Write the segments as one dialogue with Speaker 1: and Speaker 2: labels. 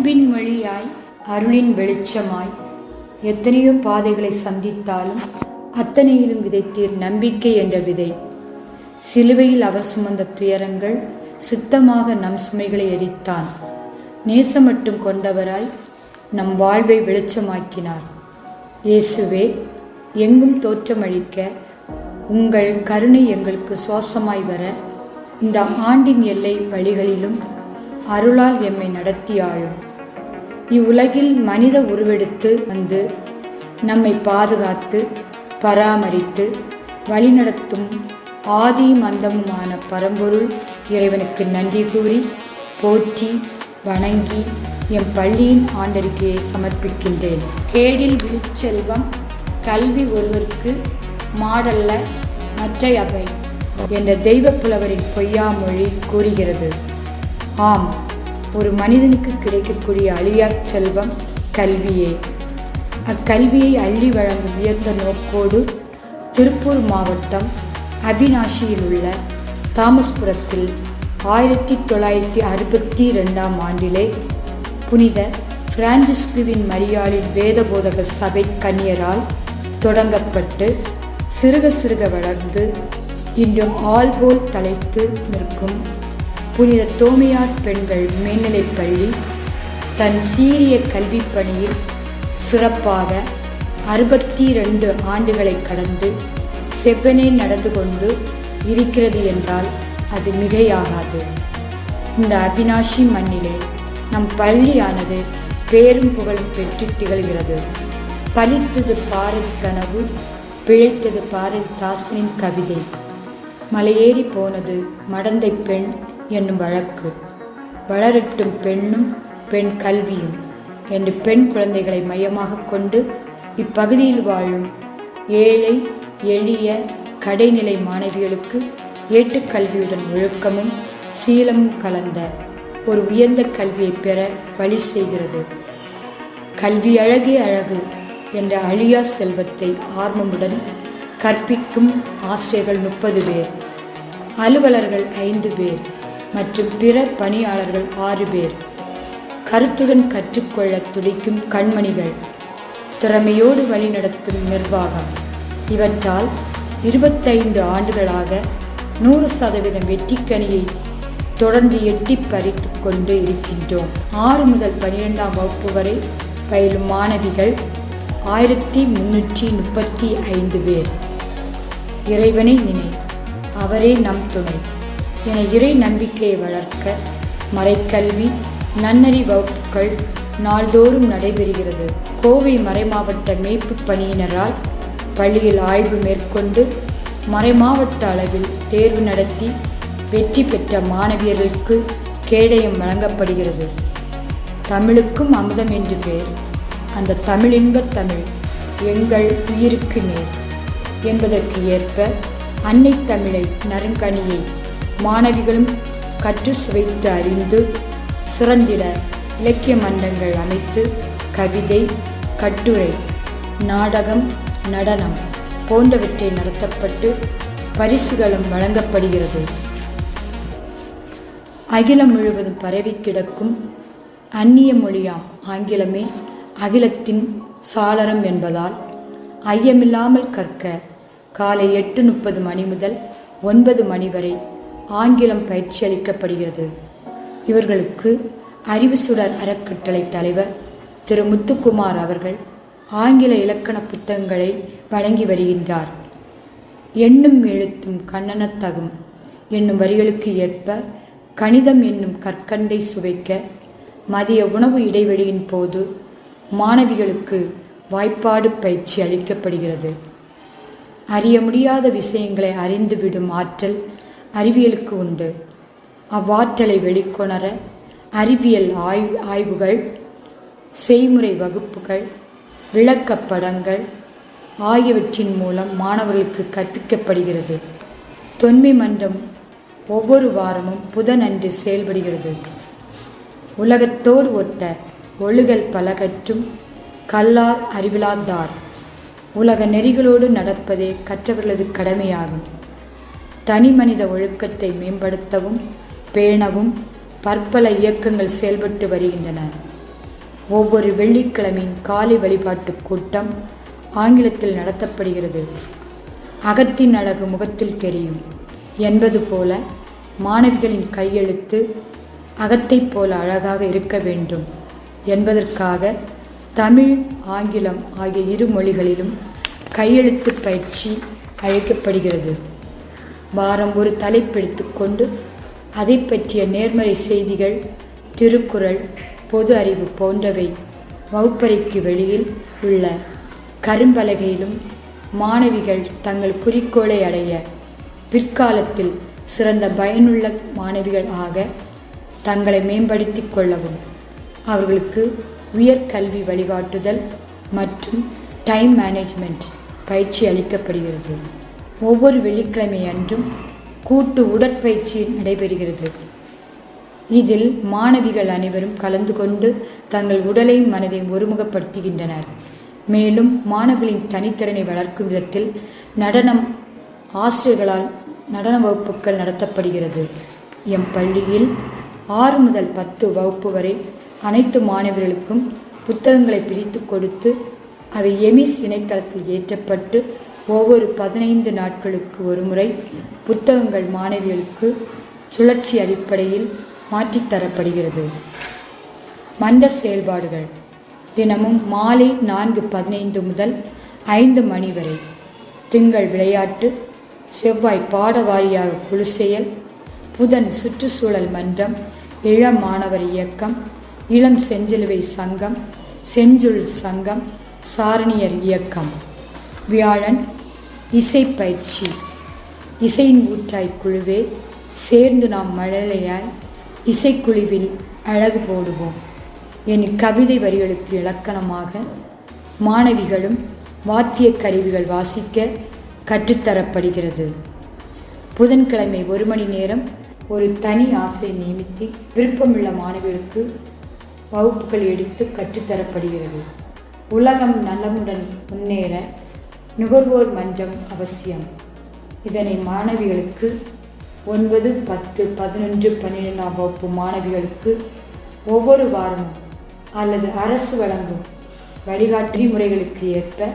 Speaker 1: அன்பின் மொழியாய் அருளின் வெளிச்சமாய் எத்தனையோ பாதைகளை சந்தித்தாலும் அத்தனையிலும் விதைத்தீர் நம்பிக்கை என்ற விதை. சிலுவையில் அவர் சுமந்த துயரங்கள் சித்தமாக நம் சுமைகளை எரித்தான். நேசம் மட்டும் கொண்டவராய் நம் வாழ்வை வெளிச்சமாக்கினார். இயேசுவே எங்கும் தோற்றமளிக்க உங்கள் கருணை எங்களுக்கு சுவாசமாய் வர இந்த ஆண்டின் எல்லை வழிகளிலும் அருளால் எம்மை நடத்தியாழும் இவ்வுலகில் மனித உருவெடுத்து வந்து நம்மை பாதுகாத்து பராமரித்து வழிநடத்தும் ஆதியும் அந்தமுமான பரம்பொருள் இறைவனுக்கு நன்றி கூறி போற்றி வணங்கி எம் பள்ளியின் ஆண்டறிக்கையை சமர்ப்பிக்கின்றேன். கேடில் விழிச்செல்வம் கல்வி ஒருவருக்கு மாடல்ல மற்றையவை என்ற தெய்வ புலவரின் பொய்யாமொழி கூறுகிறது. ஆம். ஒரு மனிதனுக்கு கிடைக்கக்கூடிய அழியா செல்வம் கல்வியே. அக்கல்வியை அள்ளி வழங்கும் உயர்ந்த நோக்கோடு திருப்பூர் மாவட்டம் அவினாஷியில் உள்ள தாமஸ்புரத்தில் ஆயிரத்தி தொள்ளாயிரத்தி அறுபத்தி ரெண்டாம் ஆண்டிலே புனித பிரான்சிஸ்குவின் மரியாளின் வேதபோதக சபை கன்னியரால் தொடங்கப்பட்டு சிறுக சிறுக வளர்ந்து இன்றும் ஆள்போல் தலைத்து நிற்கும் புனித தோமையார் பெண்கள் மேல்நிலைப் பள்ளி தன் சீரிய கல்விப் பணியில் சிறப்பாக அறுபத்தி ரெண்டு ஆண்டுகளை கடந்து செவ்வனே நடந்து கொண்டு இருக்கிறது என்றால் அது மிகையாகாது. இந்த அவினாஷி மண்ணிலே நம் பள்ளியானது பேரும் புகழும் பெற்று திகழ்கிறது. பலித்தது பாரதி கனவு பிழைத்தது பாரதி தாசனின் கவிதை. மலையேறி போனது மடந்தை பெண் என்னும் வழக்கு. வளரட்டும் பெண்ணும் பெண் கல்வியும் என்று பெண் குழந்தைகளை மையமாக கொண்டு இப்பகுதியில் வாழும் ஏழை எளிய கடைநிலை மாணவிகளுக்கு ஏட்டுக்கல்வியுடன் ஒழுக்கமும் சீலமும் கலந்த ஒரு உயர்ந்த கல்வியை பெற வழி செய்கிறது. கல்வி அழகே அழகு என்ற அழியா செல்வத்தை ஆர்வமுடன் கற்பிக்கும் ஆசிரியர்கள் முப்பது பேர் அலுவலர்கள் ஐந்து பேர் மற்றும் பிற பணியாளர்கள் ஆறு பேர். கருத்துடன் கற்றுக்கொள்ள துடிக்கும் கண்மணிகள். திறமையோடு வழிநடத்தும் நிர்வாகம். இவற்றால் இருபத்தைந்து ஆண்டுகளாக நூறு சதவீதம் வெற்றிக்கனியை தொடர்ந்து எட்டி பறித்து கொண்டு இருக்கின்றோம். ஆறு முதல் பனிரெண்டாம் வகுப்பு வரை பயிலும் மாணவிகள் ஆயிரத்தி முன்னூற்றி முப்பத்தி ஐந்து பேர். இறைவனை நினை அவரே நம் துணை. என இறை நம்பிக்கையை வளர்க்க மறைக்கல்வி நன்னறி வகுப்புகள் நாள்தோறும் நடைபெறுகிறது. கோவை மறைமாவட்ட மேய்ப்பு பணியினரால் பள்ளியில் ஆய்வு மேற்கொண்டு மறைமாவட்ட அளவில் தேர்வு நடத்தி வெற்றி பெற்ற மாணவியர்களுக்கு கேடயம் வழங்கப்படுகிறது. தமிழுக்கும் அமுதம் என்று பேர். அந்த தமிழின்பத் தமிழ் எங்கள் உயிருக்கு நேர். என்பதற்கு ஏற்ப அன்னை தமிழை நறுங்கணியை மாணவிகளும் கற்று சுவைத்து அறிந்து சிறந்திட இலக்கிய மன்றங்கள் அமைத்து கவிதை கட்டுரை நாடகம் நடனம் போன்றவற்றை நடத்தப்பட்டு பரிசுகளும் வழங்கப்படுகிறது. அகிலம் முழுவதும் பரவி கிடக்கும் அந்நிய மொழியாம் ஆங்கிலமே அகிலத்தின் சாளரம் என்பதால் ஐயமில்லாமல் கற்க காலை எட்டு முப்பது மணி முதல் ஒன்பது மணி வரை ஆங்கிலம் பயிற்சி அளிக்கப்படுகிறது. இவர்களுக்கு அறிவுசுடர் அறக்கட்டளை தலைவர் திரு முத்துக்குமார் அவர்கள் ஆங்கில இலக்கண புத்தகங்களை வழங்கி வருகின்றார். எண்ணும் எழுத்தும் கண்ணனத்தகும். என்னும் வரிகளுக்கு ஏற்ப கணிதம் என்னும் கற்கண்டை சுவைக்க மதிய உணவு இடைவெளியின் போது மாணவிகளுக்கு வாய்ப்பாடு பயிற்சி அளிக்கப்படுகிறது. அறிய முடியாத விஷயங்களை அறிந்துவிடும் ஆற்றல் அறிவியலுக்கு உண்டு. அவ்வாற்றலை வெளிக்கொணர அறிவியல் ஆய்வு ஆய்வுகள் செய்முறை வகுப்புகள் விளக்கப்படங்கள் ஆகியவற்றின் மூலம் மாணவர்களுக்கு கற்பிக்கப்படுகிறது. தொன்மை மன்றம் ஒவ்வொரு வாரமும் புதனன்று செயல்படுகிறது. உலகத்தோடு ஒட்ட ஒழுகல் பலகற்றும் கல்லார் அறிவிலாதார் உலக நெறிகளோடு நடப்பதே கற்றவர்களது கடமையாகும். தனி மனித ஒழுக்கத்தை மேம்படுத்தவும் பேணவும் பற்பல இயக்கங்கள் செயல்பட்டு வருகின்றன. ஒவ்வொரு வெள்ளிக்கிழமையும் காலை வழிபாட்டு கூட்டம் ஆங்கிலத்தில் நடத்தப்படுகிறது. அகத்தின் அழகு முகத்தில் தெரியும். என்பது போல மாணவிகளின் கையெழுத்து அகத்தைப் போல அழகாக இருக்க வேண்டும். என்பதற்காக தமிழ் ஆங்கிலம் ஆகிய இரு மொழிகளிலும் கையெழுத்து பயிற்சி அழைக்கப்படுகிறது வாரம் ஒரு தலைப்பெடுத்துக்கொண்டு அதை பற்றிய நேர்மறை செய்திகள் திருக்குறள் பொது அறிவு போன்றவை வகுப்பறைக்கு வெளியில் உள்ள கரும்பலகையிலும் மாணவிகள் தங்கள் குறிக்கோளை அடைய பிற்காலத்தில் சிறந்த பயனுள்ள மாணவிகள் ஆக தங்களை மேம்படுத்திக் கொள்ளவும். அவர்களுக்கு உயர்கல்வி வழிகாட்டுதல் மற்றும் டைம் மேனேஜ்மெண்ட் பயிற்சி அளிக்கப்படுகிறது. ஒவ்வொரு வெள்ளிக்கிழமை அன்றும் கூட்டு உடற்பயிற்சி நடைபெறுகிறது. இதில் மாணவிகள் அனைவரும் கலந்து கொண்டு தங்கள் உடலையும் மனதையும் ஒருமுகப்படுத்துகின்றனர். மேலும் மாணவர்களின் தனித்திறனை வளர்க்கும் விதத்தில் நடனம் ஆசிரியர்களால் நடன வகுப்புகள் நடத்தப்படுகிறது. எம் பள்ளியில் ஆறு முதல் பத்து வகுப்பு வரை அனைத்து மாணவர்களுக்கும் புத்தகங்களை பிரித்து கொடுத்து அவை எமிஸ் இணையதளத்தில் ஏற்றப்பட்டு ஒவ்வொரு பதினைந்து நாட்களுக்கு ஒருமுறை புத்தகங்கள் மாணவிகளுக்கு சுழற்சி அடிப்படையில் மாற்றித்தரப்படுகிறது மந்த செயல்பாடுகள். தினமும் மாலை நான்கு பதினைந்து முதல் ஐந்து மணி வரை திங்கள் விளையாட்டு செவ்வாய் பாட வாரியாக குழு செயல் புதன் சுற்றுச்சூழல் மன்றம் இளம் மாணவர் இயக்கம் இளம் செஞ்சிலுவை சங்கம் செஞ்சுள் சங்கம் சாரணியர் இயக்கம். வியாழன் இசை பயிற்சி. இசையின் ஊற்றாய் குழுவே சேர்ந்து நாம் மழலையாய் இசைக்குழுவில் அழகு போடுவோம். என் கவிதை வரிகளுக்கு இலக்கணமாக மாணவிகளும் வாத்திய கருவிகள் வாசிக்க கற்றுத்தரப்படுகிறது. புதன்கிழமை ஒரு மணி நேரம் ஒரு தனி ஆசிரியை நியமித்து விருப்பமுள்ள மாணவிகளுக்கு வகுப்புகள் எடுத்து கற்றுத்தரப்படுகிறது. உலகம் நலமுடன் முன்னேற நுகர்வோர் மன்றம் அவசியம். இதனை மாணவிகளுக்கு ஒன்பது பத்து பதினொன்று பன்னிரெண்டாம் வகுப்பு மாணவிகளுக்கு ஒவ்வொரு வாரமும் அல்லது அரசு வழங்கும் வழிகாட்டு முறைகளுக்கு ஏற்ப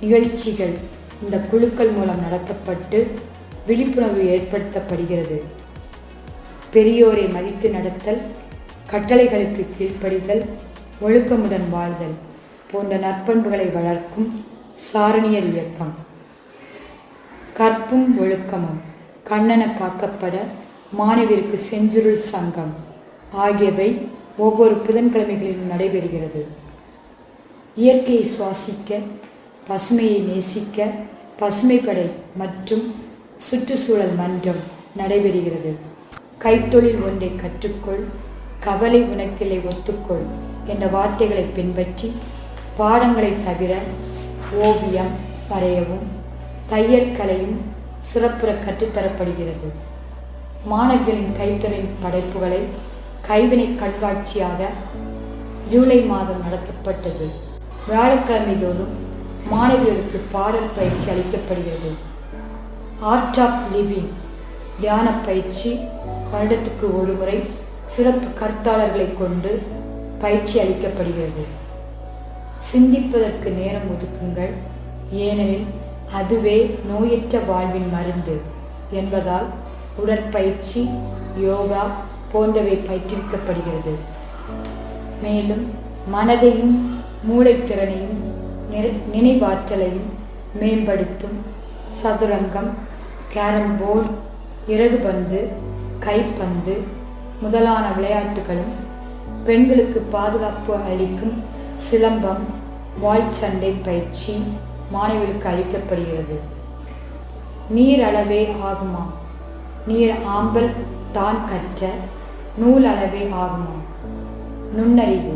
Speaker 1: நிகழ்ச்சிகள் இந்த குழுக்கள் மூலம் நடத்தப்பட்டு விழிப்புணர்வு ஏற்படுத்தப்படுகிறது. பெரியோரை மதித்து நடத்தல் கட்டளைகளுக்கு கீழ்ப்படிதல் ஒழுக்கமுடன் வாழ்தல் போன்ற நற்பண்புகளை வளர்க்கும் சாரணியர் இயக்கம். கற்பும் ஒழுக்கமும் கண்ணன காக்கப்பட மாணவிற்கு செஞ்சுருள் சங்கம் ஆகியவை ஒவ்வொரு புதன்கிழமைகளிலும் நடைபெறுகிறது. இயற்கையை சுவாசிக்க பசுமையை நேசிக்க பசுமைப்படை மற்றும் சுற்றுச்சூழல் மன்றம் நடைபெறுகிறது. கைத்தொழில் ஒன்றை கற்றுக்கொள் கவலை உனக்கில்லை ஒத்துக்கொள் என்ற வார்த்தைகளை பின்பற்றி பாடங்களை தவிர ஓவியம் வரையவும் தையற்கலையும் சிறப்புற கற்றுத்தரப்படுகிறது மாணவிகளின் கைத்தொழில் படைப்புகளை கைவினை கண்காட்சியாக ஜூலை மாதம் நடத்தப்பட்டது. வியாழக்கிழமை தோறும் மாணவிகளுக்கு பாடல் பயிற்சி அளிக்கப்படுகிறது. ஆர்ட் ஆஃப் லிவிங் தியான பயிற்சி வருடத்துக்கு ஒரு முறை சிறப்பு கருத்தாளர்களை கொண்டு பயிற்சி அளிக்கப்படுகிறது. சிந்திப்பதற்கு நேரம் ஒதுக்குங்கள். ஏனெனில் அதுவே நோயற்ற வாழ்வின் மருந்து என்பதால் உடற்பயிற்சி யோகா போன்றவை பயிற்றுவிக்கப்படுகிறது. மேலும் மனதையும் மூளைத்திறனையும் நினைவாற்றலையும் மேம்படுத்தும் சதுரங்கம் கேரம் போர்டு இறகுபந்து கைப்பந்து முதலான விளையாட்டுகளும் பெண்களுக்கு பாதுகாப்பு அளிக்கும் சிலம்பம் வாள்சண்டை பயிற்சி மாணவிகளுக்கு அளிக்கப்படுகிறது. நீர் அளவே ஆகுமா? நீர் ஆம்பல் தான் கற்ற நூல் அளவே ஆகுமா? நுண்ணறிவு.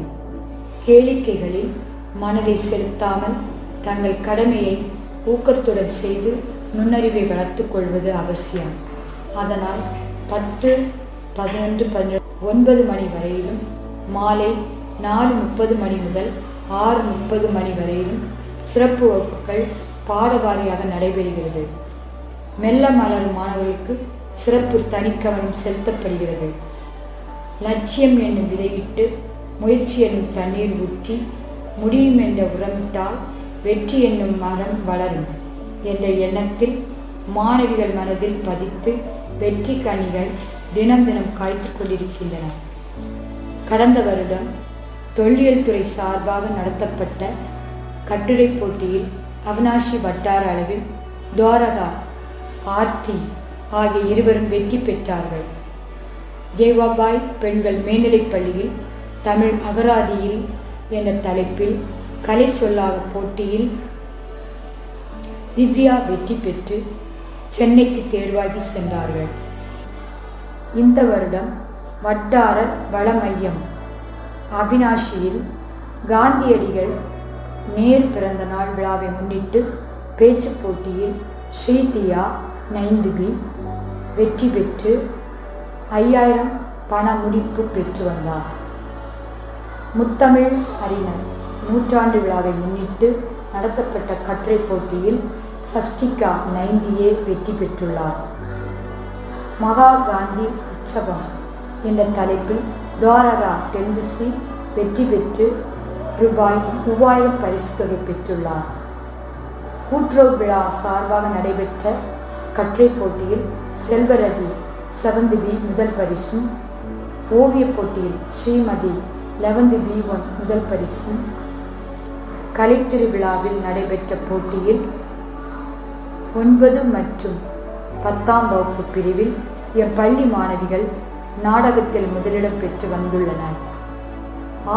Speaker 1: கேளிக்கைகளில் மனதை செலுத்தாமல் தங்கள் கடமையை ஊக்கத்துடன் செய்து நுண்ணறிவை வளர்த்துக் கொள்வது அவசியம். அதனால் பத்து பதினொன்று பதினெட்டு ஒன்பது மணி வரையிலும் மாலை நாலு முப்பது மணி முதல் ஆறு முப்பது மணி வரையிலும் சிறப்பு வகுப்புகள் பாடவாரியாக நடைபெறுகிறது. மெல்ல மலரும் மாணவர்களுக்கு சிறப்பு தனிக்கவனம் செலுத்தப்படுகிறது. லட்சியம் என்னும் விதையிட்டு முயற்சி என்னும் தண்ணீர் ஊற்றி முடியும் என்ற உரமிட்டால் வெற்றி என்னும் மரம் வளரும். என்ற எண்ணத்தில் மாணவிகள் மனதில் பதித்து வெற்றி கனிகள் தினம் தினம் காய்த்து கொண்டிருக்கின்றன. கடந்த வருடம் தொல்லியல் துறை சார்பாக நடத்தப்பட்ட கட்டுரை போட்டியில் அவினாஷி வட்டார அளவில் துவாரகா ஆர்த்தி ஆகிய இருவரும் வெற்றி பெற்றார்கள். ஜெய்வாபாய் பெண்கள் மேல்நிலைப் பள்ளியில் தமிழ் அகராதியில் என்ற தலைப்பில் கலை சொல்லாத போட்டியில் திவ்யா வெற்றி பெற்று சென்னைக்கு தேர்வாகி சென்றார்கள். இந்த வருடம் வட்டார வள மையம் அவினாஷியில் காந்தியடிகள் நேர் பிறந்த நாள் விழாவை முன்னிட்டு பேச்சுப் போட்டியில் ஸ்ரீதியா நைந்துபி வெற்றி பெற்று ஐயாயிரம் பண முடிப்பு பெற்று வந்தார். முத்தமிழ் அறிஞர் நூற்றாண்டு விழாவை முன்னிட்டு நடத்தப்பட்ட கட்டுரை போட்டியில் சஷ்டிகா நைந்தியே வெற்றி பெற்றுள்ளார். மகா காந்தி உற்சவம் என்ற தலைப்பில் துவாரகா டென்டிசி வெற்றி பெற்று ரூபாய் மூவாயிரம் பரிசு தொகை பெற்றுள்ளார். கூட்டுறவு விழா சார்பாக நடைபெற்ற கற்றை போட்டியில் செல்வரதி செவந்து பி முதல் பரிசும் ஓவியப் போட்டியில் ஸ்ரீமதி லெவந்து பி ஒன் முதல் பரிசும் கலைத்திருவிழாவில் நடைபெற்ற போட்டியில் ஒன்பது மற்றும் பத்தாம் வகுப்பு பிரிவில் என் பள்ளி மாணவிகள் நாடகத்தில் முதலிடம் பெற்று வந்துள்ளனர்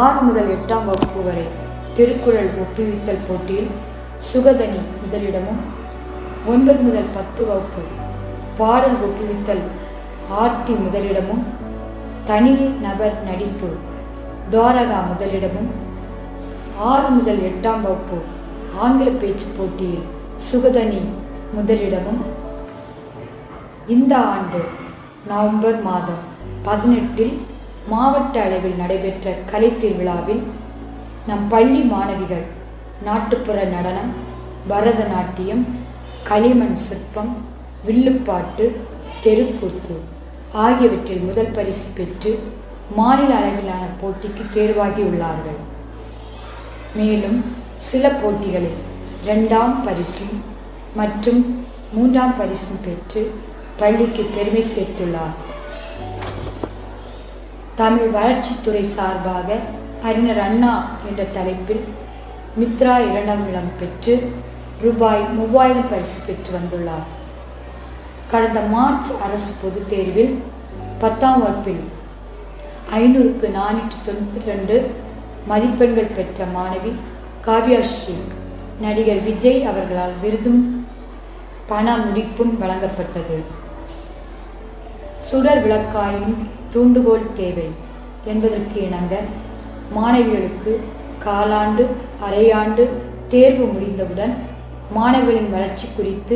Speaker 1: ஆறு முதல் எட்டாம் வகுப்பு வரை திருக்குறள் ஒப்புவித்தல் போட்டியில் சுகதனி முதலிடமும் ஒன்பது முதல் பத்து வகுப்பு பாடல் ஒப்புவித்தல் ஆர்த்தி முதலிடமும் தனி நபர் நடிப்பு துவாரகா முதலிடமும் ஆறு முதல் எட்டாம் வகுப்பு ஆங்கில பேச்சு போட்டியில் சுகதனி முதலிடமும். இந்த ஆண்டு நவம்பர் மாதம் பதினெட்டில் மாவட்ட அளவில் நடைபெற்ற கலை திருவிழாவில் நம் பள்ளி மாணவிகள் நாட்டுப்புற நடனம் பரதநாட்டியம் களிமண் சிற்பம் வில்லுப்பாட்டு தெருக்கூத்து ஆகியவற்றில் முதல் பரிசு பெற்று மாநில அளவிலான போட்டிக்கு தேர்வாகியுள்ளார்கள் மேலும் சில போட்டிகளில் இரண்டாம் பரிசும் மற்றும் மூன்றாம் பரிசும் பெற்று பள்ளிக்கு பெருமை சேர்த்துள்ளார். தமிழ் வளர்ச்சித்துறை சார்பாக அறிஞர் அண்ணா என்ற தலைப்பில் மித்ரா இரண்டாம் இடம் பெற்று ரூபாய் மூவாயிரம் பரிசு பெற்று வந்துள்ளார். கடந்த மார்ச் அரசு பொதுத் தேர்வில் பத்தாம் வகுப்பில் ஐநூறுக்கு நானூற்றி தொண்ணூற்றி ரெண்டு மதிப்பெண்கள் பெற்ற மாணவி காவ்யாஸ்ரீ நடிகர் விஜய் அவர்களால் விருதும் பண முடிப்பும் வழங்கப்பட்டது. சுடர் விளக்காயும் தூண்டுகோல் தேவை என்பதற்கு இணங்க மாணவிகளுக்கு காலாண்டு அரையாண்டு தேர்வு முடிந்தவுடன் மாணவிகளின் வளர்ச்சி குறித்து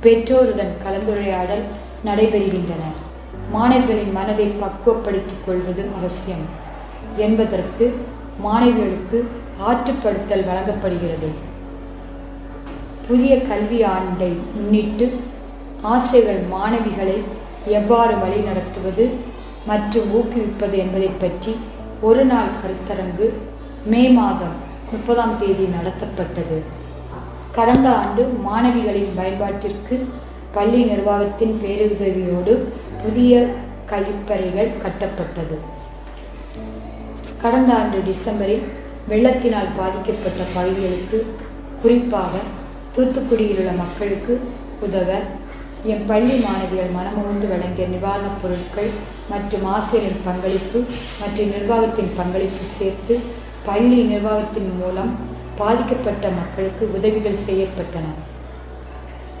Speaker 1: பெற்றோருடன் கலந்துரையாடல் நடைபெறுகின்றன. மாணவிகளின் மனதை பக்குவப்படுத்திக் கொள்வது அவசியம் என்பதற்கு மாணவிகளுக்கு ஆற்றுப்படுத்தல் வழங்கப்படுகிறது. புதிய கல்வி ஆண்டை முன்னிட்டு ஆசிரியர்கள் மாணவிகளை எவ்வாறு வழி நடத்துவது மற்றும் ஊக்குவிப்பது என்பதை பற்றி ஒரு நாள் கருத்தரங்கு மே மாதம் முப்பதாம் தேதி நடத்தப்பட்டது. கடந்த ஆண்டு மாணவிகளின் பயன்பாட்டிற்கு பள்ளி நிர்வாகத்தின் பேருதவியோடு புதிய கழிப்பறைகள் கட்டப்பட்டது. கடந்த ஆண்டு டிசம்பரில் வெள்ளத்தினால் பாதிக்கப்பட்ட பகுதிகளுக்கு குறிப்பாக தூத்துக்குடியில் உள்ள மக்களுக்கு உதவ என் பள்ளி மாணவிகள் மனமுகந்து வழங்கிய நிவாரணப் பொருட்கள் மற்றும் ஆசிரியரின் பங்களிப்பு மற்றும் நிர்வாகத்தின் பங்களிப்பு சேர்த்து பள்ளி நிர்வாகத்தின் மூலம் பாதிக்கப்பட்ட மக்களுக்கு உதவிகள் செய்யப்பட்டன.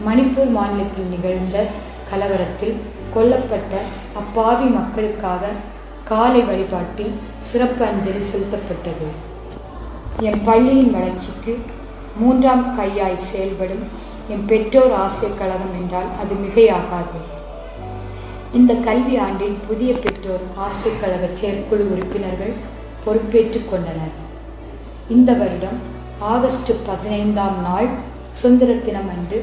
Speaker 1: மணிப்பூர் மாநிலத்தில் நிகழ்ந்த கலவரத்தில் கொல்லப்பட்ட அப்பாவி மக்களுக்காக காலை வழிபாட்டில் சிறப்பு அஞ்சலி செலுத்தப்பட்டது. என் பள்ளியின் வளர்ச்சிக்கு மூன்றாம் கையாய் செயல்படும் என் பெற்றோர் ஆசிய கழகம் என்றால் அது மிகையாகாது. இந்த கல்வி ஆண்டில் புதிய பெற்றோர் ஆசிரியர் கழக செயற்குழு உறுப்பினர்கள் பொறுப்பேற்றுக் கொண்டனர். இந்த வருடம் ஆகஸ்ட் பதினைந்தாம் நாள் சுதந்திர தினம் அன்று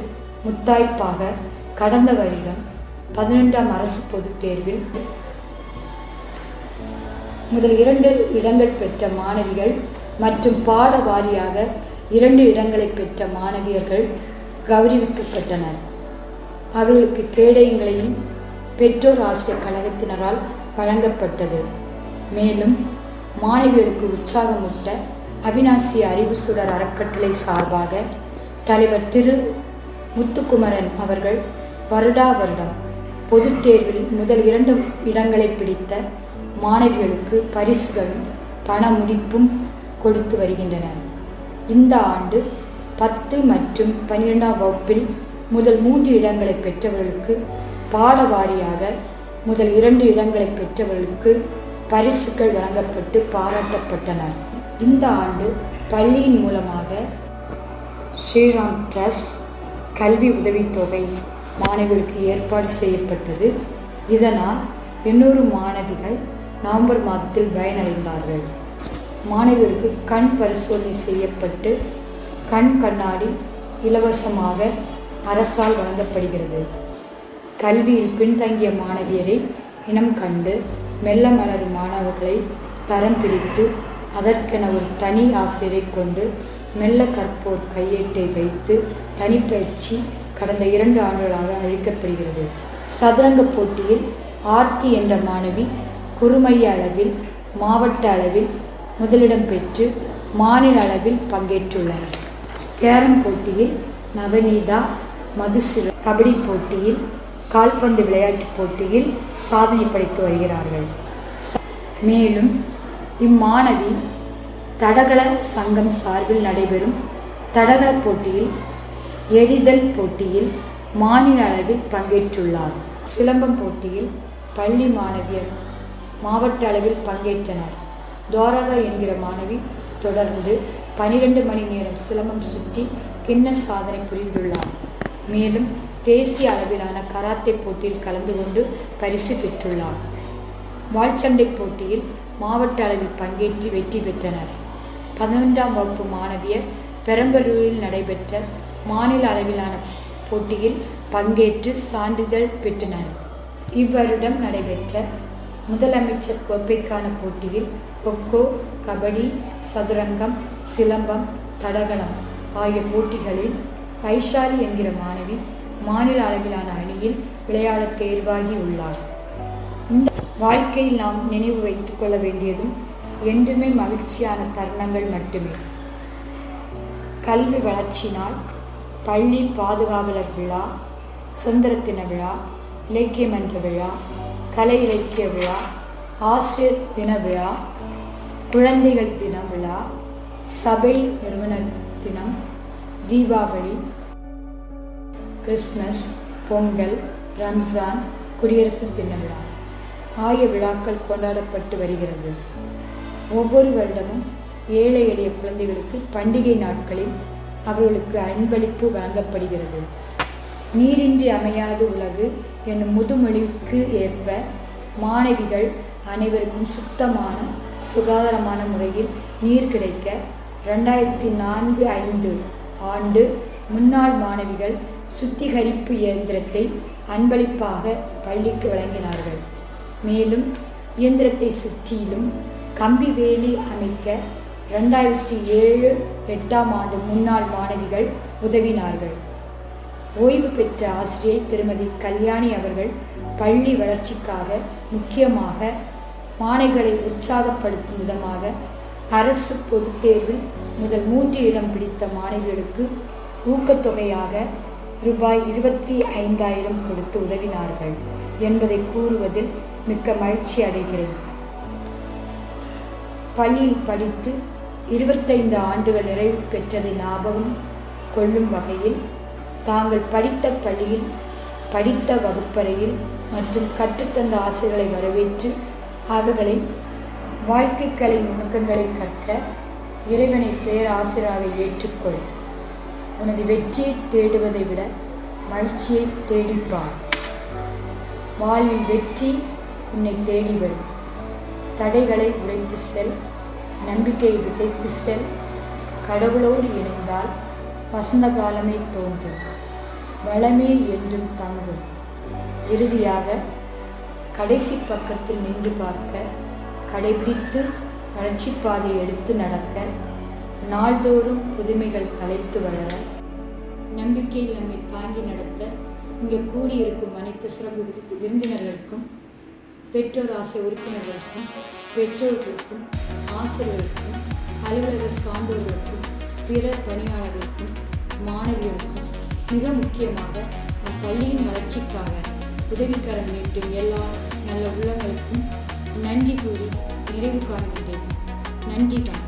Speaker 1: முத்தாய்ப்பாக கடந்த வருடம் பதினெண்டாம் அரசு பொதுத் தேர்வில் முதல் இரண்டு இடங்கள் பெற்ற மாணவிகள் மற்றும் பாட வாரியாக இரண்டு இடங்களை பெற்ற மாணவியர்கள் கௌரவிக்கப்பட்டனர். அவர்களுக்கு கேடயங்களையும் பெற்றோர் ஆசிரியர் கழகத்தினரால் வழங்கப்பட்டது. மேலும் மாணவிகளுக்கு உற்சாகமூட்ட அவினாசி அறிவு சுடர் அறக்கட்டளை சார்பாக தலைவர் திரு. முத்துக்குமரன் அவர்கள் வருடா வருடம் பொதுத் தேர்வில் முதல் இரண்டு இடங்களை பிடித்த மாணவிகளுக்கு பரிசுகளும் பண முடிப்பும் கொடுத்து வருகின்றனர். இந்த ஆண்டு பத்து மற்றும் பன்னிரெண்டாம் வகுப்பில் முதல் மூன்று இடங்களை பெற்றவர்களுக்கு பாட வாரியாக முதல் இரண்டு இடங்களை பெற்றவர்களுக்கு பரிசுகள் வழங்கப்பட்டு பாராட்டப்பட்டனர். இந்த ஆண்டு பள்ளியின் மூலமாக ஸ்ரீராம் ட்ரஸ்ட் கல்வி உதவித்தொகை மாணவிகளுக்கு ஏற்பாடு செய்யப்பட்டது. இதனால் எண்ணூறு மாணவிகள் நவம்பர் மாதத்தில் பயனடைந்தார்கள். மாணவிகளுக்கு கண் பரிசோதனை செய்யப்பட்டு கண் கண்ணாடி இலவசமாக அரசால் வழங்கப்படுகிறது. கல்வியில் பின்தங்கிய மாணவியரை இனம் கண்டு மெல்ல மலரும் மாணவர்களை தரம் பிரித்து அதற்கென ஒரு தனி ஆசிரியரை கொண்டு மெல்ல கற்போர் கையேட்டை வைத்து தனிப்பயிற்சி கடந்த இரண்டு ஆண்டுகளாக அளிக்கப்படுகிறது. சதுரங்க போட்டியில் ஆர்த்தி என்ற மாணவி குறுமைய அளவில் மாவட்ட அளவில் முதலிடம் பெற்று மாநில அளவில் பங்கேற்றுள்ளார். கேரம் போட்டியில் நவநீதா மதுசுர கபடி போட்டியில் கால்பந்து விளையாட்டு போட்டியில் சாதனை படைத்து வருகிறார்கள். மேலும் இம்மாணவி தடகள சங்கம் சார்பில் நடைபெறும் தடகள போட்டியில் எரிதல் போட்டியில் மாநில அளவில் பங்கேற்றுள்ளார். சிலம்பம் போட்டியில் பள்ளி மாணவியர் மாவட்ட அளவில் பங்கேற்றனர். துவாரகா என்கிற மாணவி தொடர்ந்து பனிரெண்டு மணி நேரம் சிலம்பம் சுற்றி கிண்ண சாதனை புரிந்துள்ளார். மேலும் தேசிய அளவிலான கராத்தே போட்டியில் கலந்து கொண்டு பரிசு பெற்றுள்ளார். வாழ்ச்சண்டை போட்டியில் மாவட்ட அளவில் பங்கேற்று வெற்றி பெற்றனர். பதினொன்றாம் வகுப்பு மாணவியர் பெரம்பலூரில் நடைபெற்ற மாநில அளவிலான போட்டியில் பங்கேற்று சான்றிதழ் பெற்றனர். இவ்வருடம் நடைபெற்ற முதலமைச்சர் கோப்பைக்கான போட்டியில் கொக்கோ கபடி சதுரங்கம் சிலம்பம் தடகளம் ஆகிய போட்டிகளில் வைஷாலி என்கிற மாணவி மாநில அளவிலான அணியில் விளையாட தேர்வாகி உள்ளார். இந்த வாழ்க்கையில் நாம் நினைவு வைத்துக் கொள்ள வேண்டியதும் என்றுமே மகிழ்ச்சியான தருணங்கள் மட்டுமே. கல்வி வளர்ச்சினால் பள்ளி பாதுகாவலர் விழா சுதந்திர தின விழா இலக்கியமன்ற விழா கலை இலக்கிய விழா ஆசிரியர் தின விழா குழந்தைகள் தின விழா சபை நிறுவனர் தினம் தீபாவளி கிறிஸ்மஸ் பொங்கல் ரம்ஜான் குடியரசு தின விழா ஆகிய விழாக்கள் கொண்டாடப்பட்டு வருகிறது. ஒவ்வொரு வருடமும் ஏழை எளிய குழந்தைகளுக்கு பண்டிகை நாட்களில் அவர்களுக்கு அன்பளிப்பு வழங்கப்படுகிறது. நீரின்றி அமையாது உலகு என் முதுமொழிக்கு ஏற்ப மாணவிகள் அனைவருக்கும் சுத்தமான சுகாதாரமான முறையில் நீர் கிடைக்க ரெண்டாயிரத்தி நான்கு ஐந்து ஆண்டு முன்னாள் மாணவிகள் சுத்திகரிப்பு இயந்திரத்தை அன்பளிப்பாக பள்ளிக்கு வழங்கினார்கள். மேலும் இயந்திரத்தை சுற்றிலும் கம்பி வேலி அமைக்க ரெண்டாயிரத்தி ஏழு எட்டாம் ஆண்டு முன்னாள் மாணவிகள் உதவினார்கள். ஓய்வு பெற்ற ஆசிரியை திருமதி கல்யாணி அவர்கள் பள்ளி வளர்ச்சிக்காக முக்கியமாக மாணவிகளை உற்சாகப்படுத்தும் விதமாக அரசு பொதுத் தேர்வில் முதல் மூன்று இடம் பிடித்த மாணவிகளுக்கு ஊக்கத்தொகையாக ரூபாய் இருபத்தி ஐந்தாயிரம் கொடுத்து உதவினார்கள் என்பதை கூறுவதில் மிக்க மகிழ்ச்சி அடைகிறேன். பள்ளியில் படித்து இருபத்தைந்து ஆண்டுகள் நிறைவு பெற்றதை ஞாபகம் கொள்ளும் வகையில் தாங்கள் படித்த பள்ளியில் படித்த வகுப்பறையில் மற்றும் கற்றுத்தந்த ஆசிரியர்களை வரவேற்று அவர்களை வாழ்க்கைக்கலை நுணுக்கங்களை கற்க இறைவனை பேராசிரியராக ஏற்றுக்கொள். உனது வெற்றியை தேடுவதை விட மகிழ்ச்சியை தேடிப்பார் வாழ்வில் வெற்றி உன்னை தேடி வரும். தடைகளை உடைத்து செல் நம்பிக்கையை விதைத்து செல். கடவுளோடு இணைந்தால் வசந்த காலமே தோன்றும். வளமே என்றும் தங்கும். இறுதியாக கடைசி பக்கத்தில் நின்று பார்க்க கடைபிடித்து வளர்ச்சி பாதை எடுத்து நடக்க நாள்தோறும் புதுமைகள் தலைத்து வளர நம்பிக்கையில் நம்மை தாங்கி நடத்த இங்கே கூடியிருக்கும் அனைத்து சிறப்பு விருந்தினர்களுக்கும் பெற்றோர் ஆசை உறுப்பினர்களுக்கும் பெற்றோர்களுக்கும் ஆசிரியர்களுக்கும் அலுவலக சான்றோர்களுக்கும் பிற பணியாளர்களுக்கும் மாணவியருக்கும் மிக முக்கியமாக நம் பள்ளியின் வளர்ச்சிக்காக உதவிக்கரம் நீட்டும் எல்லா நல்ல உள்ளங்களுக்கும் நன்றி கூறி நிறைவு காண்கின்றேன். நன்றி தான்